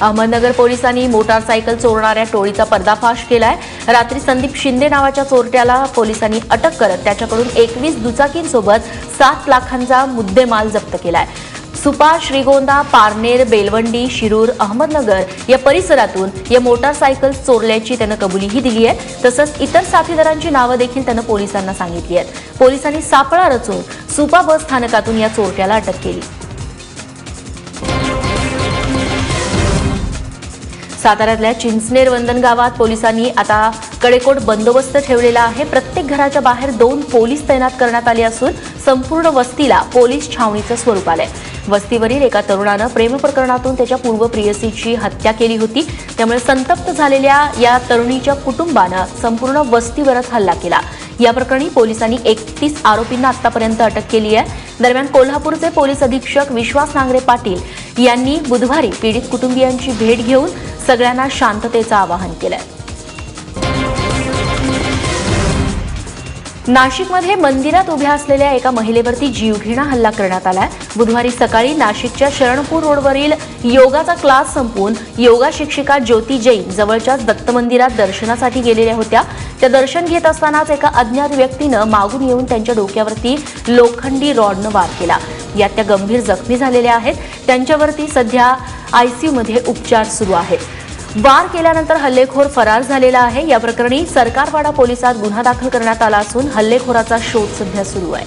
अहमदनगर पोलिसांनी मोटारसायकल चोरणाऱ्या टोळीचा पर्दाफाश केलाय. रात्री संदीप शिंदे नावाच्या चोरट्याला पोलिसांनी अटक करत त्याच्याकडून एकवीस दुचाकींसोबत सात लाखांचा मुद्देमाल जप्त केलाय. सुपा श्रीगोंदा पारनेर बेलवंडी शिरूर अहमदनगर या परिसरातून या मोटारसायकल चोरल्याची त्यानं कबुलीही दिली आहे. तसंच इतर साथीदारांची नावं देखील त्यानं पोलिसांना सांगितली आहेत. पोलिसांनी सापळा रचून सुपा बस स्थानकातून या चोरट्याला अटक केली. साताऱ्यातल्या चिंचनेर वंदन गावात पोलिसांनी आता कडेकोट बंदोबस्त ठेवलेला आहे. प्रत्येक घराच्या बाहेर दोन पोलीस तैनात करण्यात आले असून संपूर्ण वस्तीला पोलीस छावणीचं स्वरूप आलंय. वस्तीवरील एका तरुणानं प्रेमप्रकरणातून त्याच्या पूर्व प्रियसीची हत्या केली होती. त्यामुळे संतप्त झालेल्या या तरुणीच्या कुटुंबानं संपूर्ण वस्तीवरच हल्ला केला. या प्रकरणी पोलिसांनी एकतीस आरोपींना आतापर्यंत अटक केली आहे. दरम्यान कोल्हापूरचे पोलीस अधीक्षक विश्वास नांगरे पाटील यांनी बुधवारी पीडित कुटुंबियांची भेट घेऊन सगळ्यांना शांततेचं आवाहन केलं नाशिकमध्ये मंदिरात उभ्या असलेल्या एका महिलेवरती जीवघेणा हल्ला करण्यात आलाय. बुधवारी सकाळी नाशिकच्या शरणपूर रोडवरील योगाचा क्लास संपवून योगा शिक्षिका ज्योती जैन जवळच्याच दत्त मंदिरात दर्शनासाठी गेलेल्या होत्या. त्या दर्शन घेत असतानाच एका अज्ञात व्यक्तीनं मागून येऊन त्यांच्या डोक्यावरती लोखंडी रॉडनं वार केला. यात त्या गंभीर जखमी झालेल्या आहेत. त्यांच्यावरती सध्या आयसीयूमध्ये उपचार सुरू आहेत. वार केल्यानंतर हल्लेखोर फरार झालेला आहे. या प्रकरणी सरकारवाडा पोलिसात गुन्हा दाखल करण्यात आला असून हल्लेखोराचा शोध सध्या सुरू आहे.